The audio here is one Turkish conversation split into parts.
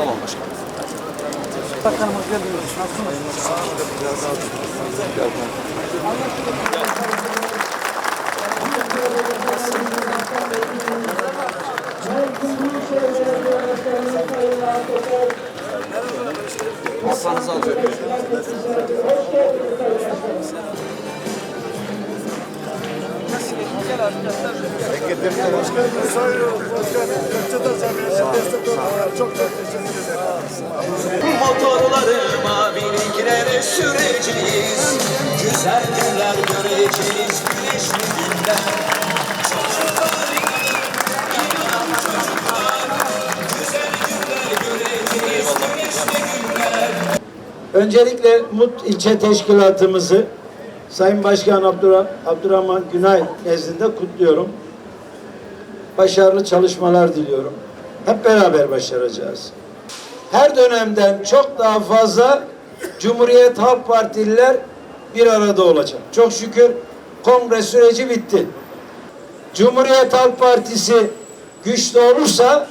Tamam başkanım. Bakanım hoş geldiniz. Nasılsınız? Hastanızı alıyorum. Motorlarıma bindiklere süreceğiz Güzel günler göreceğiz Güneşli Güzel günler göreceğiz Güneşli günler Öncelikle Mut ilçe teşkilatımızı Sayın Başkan Abdurrah Abdurrahman Günay nezdinde kutluyorum. Başarılı çalışmalar diliyorum. Hep beraber başaracağız. Her dönemden çok daha fazla Cumhuriyet Halk Partililer bir arada olacak. Çok şükür kongre süreci bitti. Cumhuriyet Halk Partisi güçlü olursa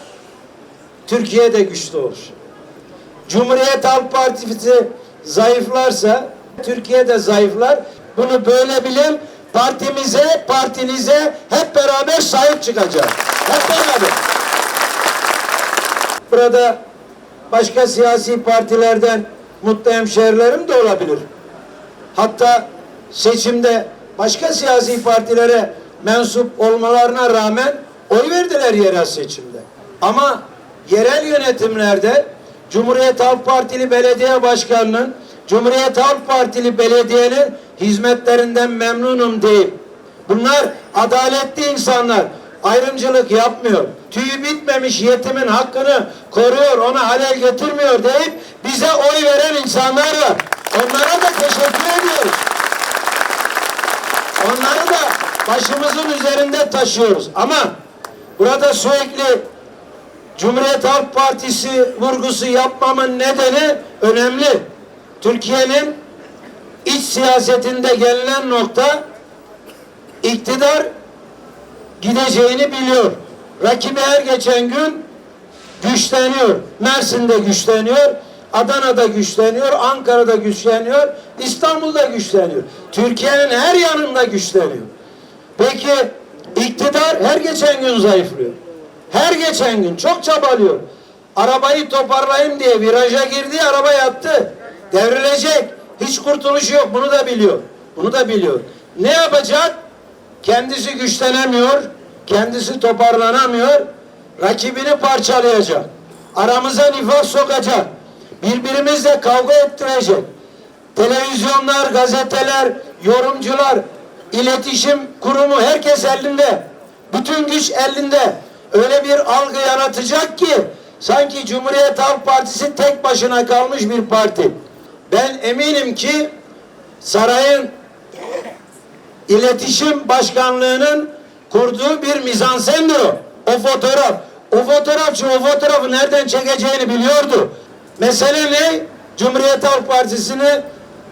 Türkiye de güçlü olur. Cumhuriyet Halk Partisi zayıflarsa Türkiye de zayıflar. Bunu böyle bilin. Partimize, partinize hep beraber sahip çıkacağız. Hep beraber. Burada başka siyasi partilerden mutlu hemşehrilerim de olabilir. Hatta seçimde başka siyasi partilere mensup olmalarına rağmen oy verdiler yerel seçimde. Ama yerel yönetimlerde Cumhuriyet Halk Partili belediye başkanının Cumhuriyet Halk Partili belediyenin hizmetlerinden memnunum deyip bunlar adaletli insanlar ayrımcılık yapmıyor. Tüyü bitmemiş yetimin hakkını koruyor, ona halel getirmiyor deyip bize oy veren insanlar var. Onlara da teşekkür ediyoruz. Onları da başımızın üzerinde taşıyoruz. Ama burada sürekli Cumhuriyet Halk Partisi vurgusu yapmamın nedeni önemli. Türkiye'nin iç siyasetinde gelinen nokta iktidar gideceğini biliyor. Rakibi her geçen gün güçleniyor. Mersin'de güçleniyor. Adana'da güçleniyor, Ankara'da güçleniyor, İstanbul'da güçleniyor. Türkiye'nin her yanında güçleniyor. Peki iktidar her geçen gün zayıflıyor. Her geçen gün çok çabalıyor. Arabayı toparlayayım diye viraja girdi, araba yattı. Devrilecek. Hiç kurtuluşu yok. Bunu da biliyor. Bunu da biliyor. Ne yapacak? Kendisi güçlenemiyor. Kendisi toparlanamıyor. Rakibini parçalayacak. Aramıza nifak sokacak. Birbirimizle kavga ettirecek. Televizyonlar, gazeteler, yorumcular, iletişim kurumu herkes elinde. Bütün güç elinde. Öyle bir algı yaratacak ki sanki Cumhuriyet Halk Partisi tek başına kalmış bir parti. Ben eminim ki sarayın iletişim başkanlığının kurduğu bir mizansendir o. O fotoğraf. O fotoğrafçı o fotoğrafı nereden çekeceğini biliyordu. Mesele ne? Cumhuriyet Halk Partisi'ni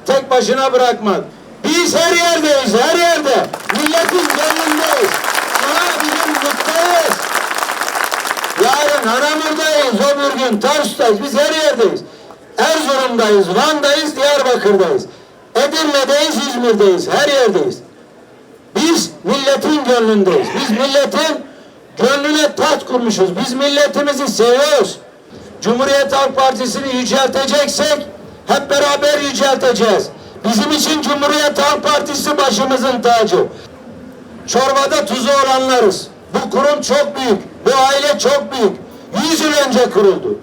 tek başına bırakmak. Biz her yerdeyiz, her yerde. Milletin gönlündeyiz. Ama bizim mutluyuz. Yarın Haramur'dayız, öbür gün Tarsus'tayız. Biz her yerdeyiz. Erzurum'dayız, Van'dayız, Diyarbakır'dayız. Edirne'deyiz, İzmir'deyiz. Her yerdeyiz. Biz milletin gönlündeyiz. Biz milletin gönlüne taht kurmuşuz. Biz milletimizi seviyoruz. Cumhuriyet Halk Partisi'ni yücelteceksek hep beraber yücelteceğiz. Bizim için Cumhuriyet Halk Partisi başımızın tacı. Çorbada tuzu olanlarız. Bu kurum çok büyük. Bu aile çok büyük. Yüz yıl önce kuruldu.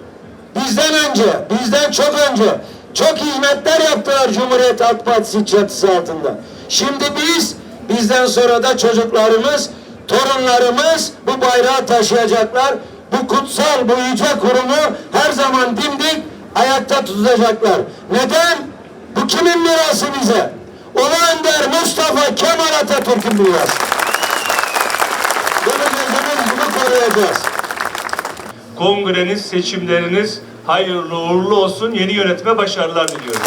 Bizden önce, bizden çok önce çok hizmetler yaptılar Cumhuriyet Halk Partisi çatısı altında. Şimdi biz, bizden sonra da çocuklarımız, torunlarımız bu bayrağı taşıyacaklar. Bu kutsal, bu yüce kurumu her zaman dimdik ayakta tutacaklar. Neden? Bu kimin mirası bize? Ulu Önder Mustafa Kemal Atatürk'ün mirası. Bunu gözümüz bunu koruyacağız. Kongreniz, seçimleriniz hayırlı uğurlu olsun. Yeni yönetime başarılar diliyorum.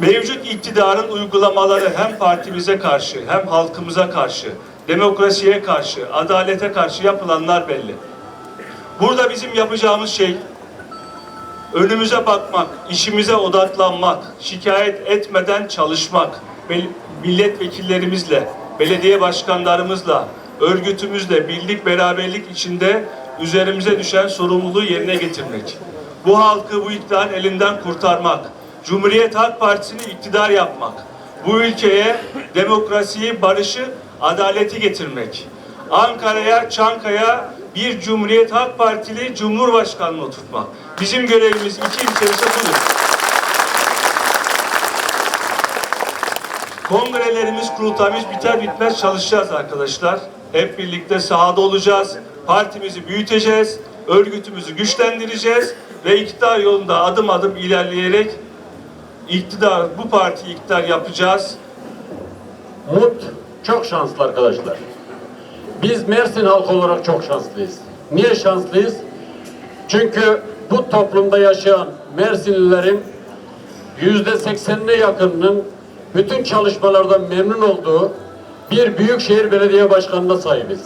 Mevcut iktidarın uygulamaları hem partimize karşı hem halkımıza karşı demokrasiye karşı, adalete karşı yapılanlar belli. Burada bizim yapacağımız şey önümüze bakmak, işimize odaklanmak, şikayet etmeden çalışmak, milletvekillerimizle, belediye başkanlarımızla, örgütümüzle birlik beraberlik içinde üzerimize düşen sorumluluğu yerine getirmek. Bu halkı bu iktidarın elinden kurtarmak, Cumhuriyet Halk Partisi'ni iktidar yapmak, bu ülkeye demokrasiyi, barışı, adaleti getirmek. Ankara'ya, Çankaya bir Cumhuriyet Halk Partili Cumhurbaşkanlığı oturtmak. Bizim görevimiz iki içerisinde budur. Kongrelerimiz, kurultayımız biter bitmez çalışacağız arkadaşlar. Hep birlikte sahada olacağız. Partimizi büyüteceğiz. Örgütümüzü güçlendireceğiz. Ve iktidar yolunda adım adım ilerleyerek iktidar, bu partiyi iktidar yapacağız. Mut çok şanslı arkadaşlar. Biz Mersin halkı olarak çok şanslıyız. Niye şanslıyız? Çünkü bu toplumda yaşayan Mersinlilerin yüzde seksenine yakınının bütün çalışmalardan memnun olduğu bir büyükşehir belediye başkanına sahibiz.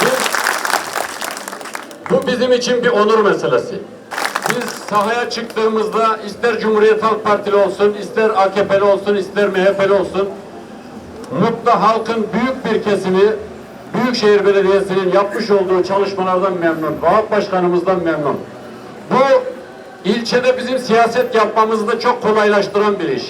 Biz- bu bizim için bir onur meselesi. Biz sahaya çıktığımızda ister Cumhuriyet Halk Partili olsun, ister AKP'li olsun, ister MHP'li olsun, mutlu halkın büyük bir kesimi Büyükşehir Belediyesi'nin yapmış olduğu çalışmalardan memnun, Vahap Başkanımızdan memnun. İlçede bizim siyaset yapmamızı da çok kolaylaştıran bir iş.